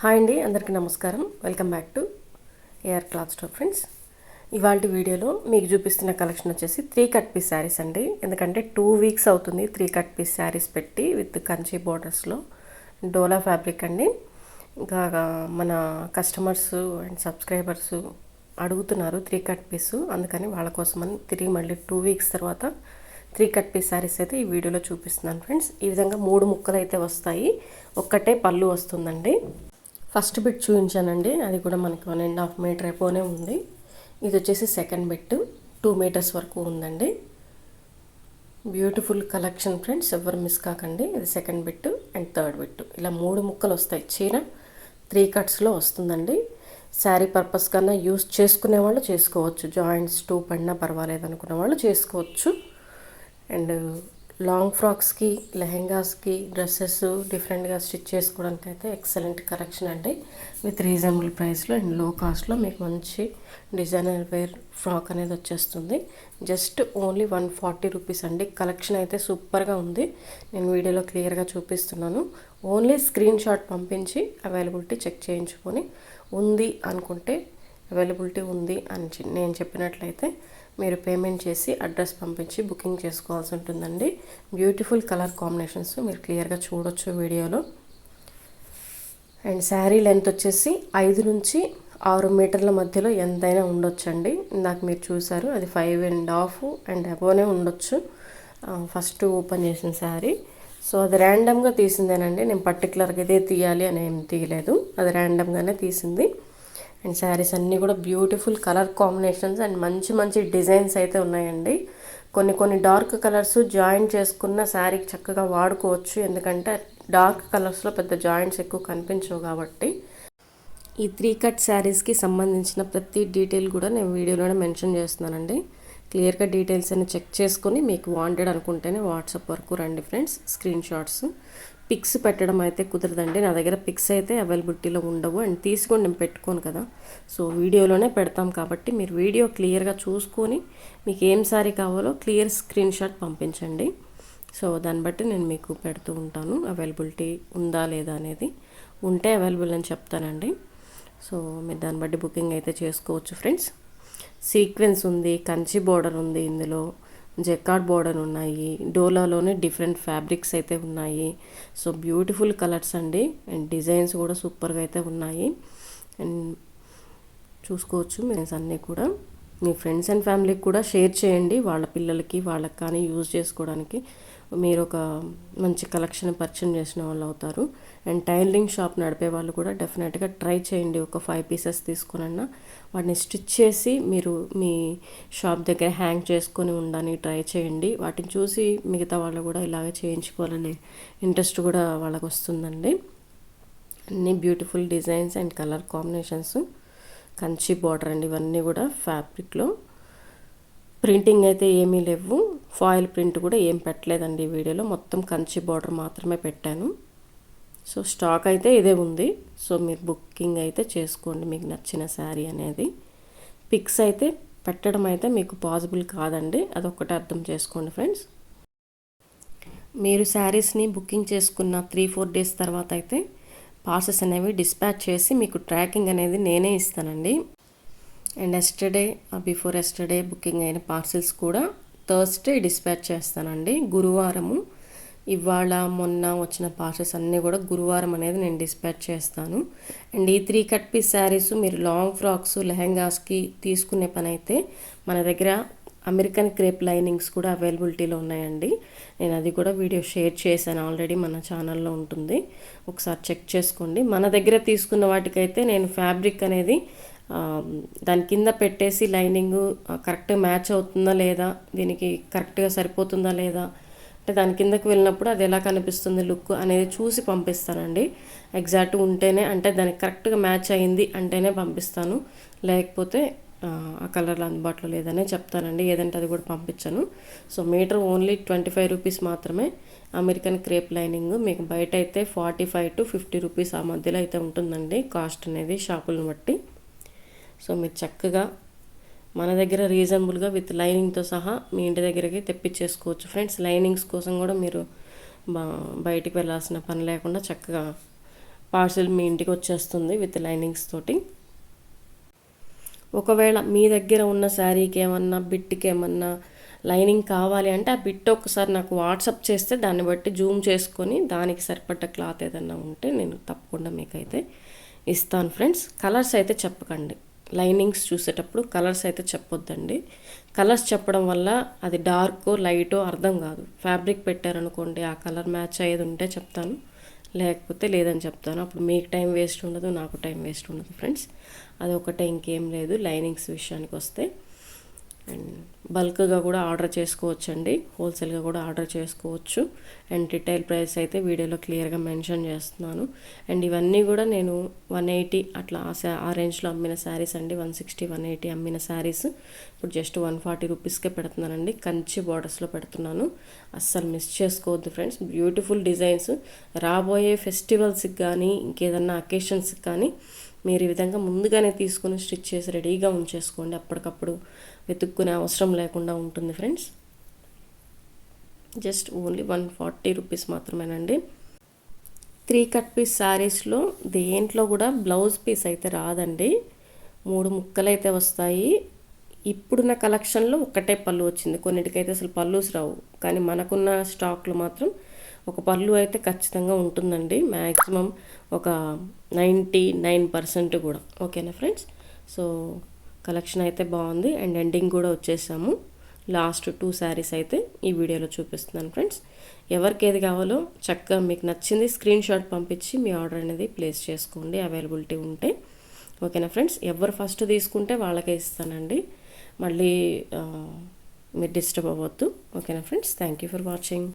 Hi అండి అందరికీ నమస్కారం. Welcome back to AR cloth store friends ఇవాళ వీడియోలో మీకు చూపిస్తున్న కలెక్షన్ వచ్చేసి త్రీ కట్ పీస్ శారీస్ అండి. ఎందుకంటే టూ వీక్స్ అవుతుంది త్రీ కట్ పీస్ శారీస్ పెట్టి విత్ కంచి బోర్డర్స్లో. డోలా ఫ్యాబ్రిక్ అండి. ఇంకా మన కస్టమర్స్ అండ్ సబ్స్క్రైబర్స్ అడుగుతున్నారు త్రీ కట్ పీస్. అందుకని వాళ్ళ కోసమని తిరిగి మళ్ళీ టూ వీక్స్ తర్వాత త్రీ కట్ పీస్ శారీస్ అయితే ఈ వీడియోలో చూపిస్తున్నాను ఫ్రెండ్స్. ఈ విధంగా మూడు ముక్కలు అయితే వస్తాయి. ఒక్కటే పళ్ళు వస్తుందండి. ఫస్ట్ బిట్ చూపించానండి. అది కూడా మనకి వన్ అండ్ హాఫ్ మీటర్ అయిపోనే ఉంది. ఇది వచ్చేసి సెకండ్ బిట్ టూ మీటర్స్ వరకు ఉందండి. బ్యూటిఫుల్ కలెక్షన్ ఫ్రెండ్స్ ఎవరు మిస్ కాకండి. ఇది second bit and third bit ఇలా మూడు ముక్కలు వస్తాయి. చీర త్రీ కట్స్లో వస్తుందండి. శారీ పర్పస్ కన్నా యూస్ చేసుకునే వాళ్ళు చేసుకోవచ్చు. జాయింట్స్ టూ పడినా పర్వాలేదు అనుకున్న వాళ్ళు చేసుకోవచ్చు. అండ్ లాంగ్ ఫ్రాక్స్కి లెహెంగాస్కి డ్రెస్సెస్ డిఫరెంట్గా స్టిచ్ చేసుకోవడానికి అయితే ఎక్సలెంట్ కలెక్షన్ అండి. విత్ రీజనబుల్ ప్రైస్లో అండ్లో కాస్ట్లో మీకు మంచి డిజైనర్ వేర్ ఫ్రాక్ అనేది వచ్చేస్తుంది. Just only one forty rupees అండి. కలెక్షన్ అయితే సూపర్గా ఉంది. నేను వీడియోలో క్లియర్గా చూపిస్తున్నాను. ఓన్లీ స్క్రీన్ షాట్ పంపించి అవైలబిలిటీ చెక్ చేయించుకొని ఉంది అనుకుంటే అవైలబిలిటీ ఉంది అని నేను చెప్పినట్లయితే మీరు పేమెంట్ చేసి అడ్రస్ పంపించి బుకింగ్ చేసుకోవాల్సి ఉంటుందండి. బ్యూటిఫుల్ కలర్ కాంబినేషన్స్ మీరు క్లియర్గా చూడొచ్చు వీడియోలో. అండ్ శారీ లెంత్ వచ్చేసి ఐదు నుంచి ఆరు మీటర్ల మధ్యలో ఎంతైనా ఉండొచ్చండి. ఇందాక మీరు చూసారు అది ఫైవ్ అండ్ హాఫ్ అండ్ అబోనే ఉండొచ్చు ఫస్ట్ ఓపెన్ చేసిన శారీ. సో అది ర్యాండమ్గా తీసిందేనండి. నేను పర్టికులర్గా ఇదే తీయాలి అని ఏం తీయలేదు. అది ర్యాండమ్గానే తీసింది. అండ్ శారీస్ అన్నీ కూడా బ్యూటిఫుల్ కలర్ కాంబినేషన్స్ అండ్ మంచి మంచి డిజైన్స్ అయితే ఉన్నాయండి. కొన్ని కొన్ని డార్క్ కలర్స్ జాయిన్ చేసుకున్న శారీకి చక్కగా వాడుకోవచ్చు. ఎందుకంటే డార్క్ కలర్స్లో పెద్ద జాయింట్స్ ఎక్కువ కనిపించవు కాబట్టి. ఈ త్రీ కట్ శారీస్కి సంబంధించిన ప్రతి డీటెయిల్ కూడా నేను వీడియోలోనే మెన్షన్ చేస్తున్నానండి. క్లియర్గా డీటెయిల్స్ అన్ని చెక్ చేసుకుని మీకు వాంటెడ్ అనుకుంటేనే వాట్సాప్ వరకు రండి ఫ్రెండ్స్. Screen shots. పిక్స్ పెట్టడం అయితే కుదరదండి. నా దగ్గర పిక్స్ అయితే అవైలబిలిటీలో ఉండవు. అండ్ తీసుకొని నేను పెట్టుకోను కదా. సో వీడియోలోనే పెడతాం కాబట్టి మీరు వీడియో క్లియర్గా చూసుకొని మీకు ఏం సారీ కావాలో క్లియర్ స్క్రీన్ షాట్ పంపించండి. సో దాన్ని బట్టి నేను మీకు పెడుతూ ఉంటాను. అవైలబిలిటీ ఉందా లేదా అనేది ఉంటే అవైలబుల్ అని చెప్తానండి. సో మీరు దాన్ని బట్టి బుకింగ్ అయితే చేసుకోవచ్చు ఫ్రెండ్స్. సీక్వెన్స్ ఉంది కంచి బోర్డర్ ఉంది ఇందులో. జెకార్డ్ బోర్డర్ ఉన్నాయి. డోలాలోనే డిఫరెంట్ ఫ్యాబ్రిక్స్ అయితే ఉన్నాయి. సో బ్యూటిఫుల్ కలర్స్ అండి. అండ్ డిజైన్స్ కూడా సూపర్గా అయితే ఉన్నాయి. అండ్ చూసుకోవచ్చు మీన్స్ అన్నీ కూడా. మీ ఫ్రెండ్స్ అండ్ ఫ్యామిలీకి కూడా షేర్ చేయండి. వాళ్ళ పిల్లలకి వాళ్ళకి కానీ యూజ్ చేసుకోవడానికి. మీరు ఒక మంచి కలెక్షన్ పరిచయం చేసిన వాళ్ళు అవుతారు. అండ్ టైలరింగ్ షాప్ నడిపే వాళ్ళు కూడా డెఫినెట్గా ట్రై చేయండి. ఒక ఫైవ్ పీసెస్ తీసుకునన్నా వాటిని స్టిచ్ చేసి మీరు మీ షాప్ దగ్గర హ్యాంగ్ చేసుకొని ఉండడానికి ట్రై చేయండి. వాటిని చూసి మిగతా వాళ్ళు కూడా ఇలాగే చేయించుకోవాలనే ఇంట్రెస్ట్ కూడా వాళ్ళకు వస్తుందండి. అన్ని beautiful designs and colour combinations Kanchi border అండి ఇవన్నీ కూడా ఫ్యాబ్రిక్లో. ప్రింటింగ్ అయితే ఏమీ లేవు. ఫాయిల్ ప్రింట్ కూడా ఏం పెట్టలేదండి ఈ వీడియోలో. మొత్తం కంచి బార్డర్ మాత్రమే పెట్టాను. సో స్టాక్ అయితే ఇదే ఉంది. సో మీరు బుకింగ్ అయితే చేసుకోండి మీకు నచ్చిన శారీ అనేది. పిక్స్ అయితే పెట్టడం అయితే మీకు పాసిబుల్ కాదండి. అదొక్కటి అర్థం చేసుకోండి ఫ్రెండ్స్. మీరు శారీస్ని బుకింగ్ చేసుకున్న త్రీ ఫోర్ డేస్ తర్వాత అయితే పార్సెస్ అనేవి డిస్పాచ్ చేసి మీకు ట్రాకింగ్ అనేది నేనే ఇస్తానండి. And yesterday before yesterday booking అయిన పార్సిల్స్ కూడా థర్స్డే డిస్పాచ్ చేస్తానండి గురువారము. ఇవాళ మొన్న వచ్చిన పార్సెస్ అన్నీ కూడా గురువారం అనేది నేను డిస్పాచ్ చేస్తాను. అండ్ ఈ త్రీ కట్ పీస్ శారీస్ మీరు లాంగ్ ఫ్రాక్స్ లెహెంగాస్కి తీసుకునే పని అయితే మన దగ్గర అమెరికన్ క్రేప్ లైనింగ్స్ కూడా అవైలబిలిటీలో ఉన్నాయండి. నేను అది కూడా వీడియో షేర్ చేశాను ఆల్రెడీ మన ఛానల్లో ఉంటుంది. ఒకసారి చెక్ చేసుకోండి. మన దగ్గర తీసుకున్న వాటికైతే నేను ఫ్యాబ్రిక్ అనేది దాని కింద పెట్టేసి లైనింగ్ కరెక్ట్ మ్యాచ్ అవుతుందా లేదా దీనికి కరెక్ట్గా సరిపోతుందా లేదా అంటే దాని కిందకి వెళ్ళినప్పుడు అది ఎలా కనిపిస్తుంది లుక్ అనేది చూసి పంపిస్తానండి. ఎగ్జాక్ట్ ఉంటేనే అంటే దానికి కరెక్ట్గా మ్యాచ్ అయింది అంటేనే పంపిస్తాను. లేకపోతే ఆ కలర్లు అందుబాటులో లేదనే చెప్తానండి. ఏదంటే అది కూడా పంపించాను. So metre only twenty five rupees మాత్రమే. అమెరికన్ క్రేప్ లైనింగ్ మీకు బయట అయితే forty five to fifty rupees ఆ మధ్యలో అయితే ఉంటుందండి కాస్ట్ అనేది షాపులను బట్టి. సో మీరు చక్కగా మన దగ్గర రీజనబుల్గా విత్ లైనింగ్తో సహా మీ ఇంటి దగ్గరికి తెప్పించేసుకోవచ్చు. ఫ్రెండ్స్ లైనింగ్స్ కోసం కూడా మీరు బయటికి వెళ్ళాల్సిన పని లేకుండా చక్కగా పార్సిల్ మీ ఇంటికి వచ్చేస్తుంది విత్ లైనింగ్స్ తోటి. ఒకవేళ మీ దగ్గర ఉన్న శారీకి ఏమన్నా బిట్కి ఏమన్నా లైనింగ్ కావాలి అంటే ఆ బిట్ ఒకసారి నాకు వాట్సప్ చేస్తే దాన్ని బట్టి జూమ్ చేసుకొని దానికి సరిపడ్డ క్లాత్ ఏదన్నా ఉంటే నేను తప్పకుండా మీకైతే ఇస్తాను. ఫ్రెండ్స్ కలర్స్ అయితే చెప్పకండి. లైనింగ్స్ చూసేటప్పుడు కలర్స్ అయితే చెప్పొద్దండి. కలర్స్ చెప్పడం వల్ల అది డార్కో లైటో అర్థం కాదు. ఫ్యాబ్రిక్ పెట్టారనుకోండి ఆ కలర్ మ్యాచ్ అయ్యేది ఉంటే చెప్తాను. లేకపోతే లేదని చెప్తాను. అప్పుడు మీకు టైం వేస్ట్ ఉండదు నాకు టైం వేస్ట్ ఉండదు ఫ్రెండ్స్. అది ఒకటే ఇంకేం లేదు. లైనింగ్స్ విషయానికి వస్తే అండ్ బల్క్గా కూడా ఆర్డర్ చేసుకోవచ్చండి. హోల్సేల్గా కూడా ఆర్డర్ చేసుకోవచ్చు. అండ్ రిటైల్ ప్రైస్ అయితే వీడియోలో క్లియర్గా మెన్షన్ చేస్తున్నాను. అండ్ ఇవన్నీ కూడా నేను వన్ ఎయిటీ అట్లా ఆ రేంజ్లో అమ్మిన శారీస్ అండి. వన్ సిక్స్టీ వన్ ఎయిటీ అమ్మిన శారీస్. ఇప్పుడు జస్ట్ వన్ ఫార్టీ రూపీస్కే పెడుతున్నానండి. కంచి బార్డర్స్లో పెడుతున్నాను. అస్సలు మిస్ చేసుకోవద్దు ఫ్రెండ్స్. Beautiful designs. రాబోయే ఫెస్టివల్స్కి కానీ ఇంకేదన్నా అకేషన్స్కి కానీ మీరు ఈ విధంగా ముందుగానే తీసుకుని స్టిచ్ చేసి రెడీగా ఉంచేసుకోండి. అప్పటికప్పుడు వెతుక్కునే అవసరం లేకుండా ఉంటుంది friends. Just only one forty rupees మాత్రమేనండి. త్రీ కట్ పీస్ శారీస్లో దేంట్లో కూడా బ్లౌజ్ పీస్ అయితే రాదండి. మూడు ముక్కలు అయితే వస్తాయి. ఇప్పుడున్న కలెక్షన్లో ఒక్కటే పళ్ళు వచ్చింది. కొన్నిటికైతే అసలు పళ్ళుస్ రావు. కానీ మనకున్న స్టాక్లో మాత్రం ఒక పళ్ళు అయితే ఖచ్చితంగా ఉంటుందండి. మ్యాక్సిమం ఒక నైంటీ నైన్ పర్సెంట్ కూడా ఓకేనా ఫ్రెండ్స్ సో కలెక్షన్ అయితే బాగుంది. అండ్ ఎండింగ్ కూడా వచ్చేసాము. లాస్ట్ టూ శారీస్ అయితే ఈ వీడియోలో చూపిస్తున్నాను ఫ్రెండ్స్ ఎవరికి ఏది కావాలో చక్కగా మీకు నచ్చింది స్క్రీన్ షాట్ పంపించి మీ ఆర్డర్ అనేది ప్లేస్ చేసుకోండి. అవైలబిలిటీ ఉంటే. ఓకేనా ఫ్రెండ్స్ ఎవరు ఫస్ట్ తీసుకుంటే వాళ్ళకే ఇస్తానండి. మళ్ళీ మీరు డిస్టర్బ్ అవ్వద్దు. ఓకేనా friends thank you for watching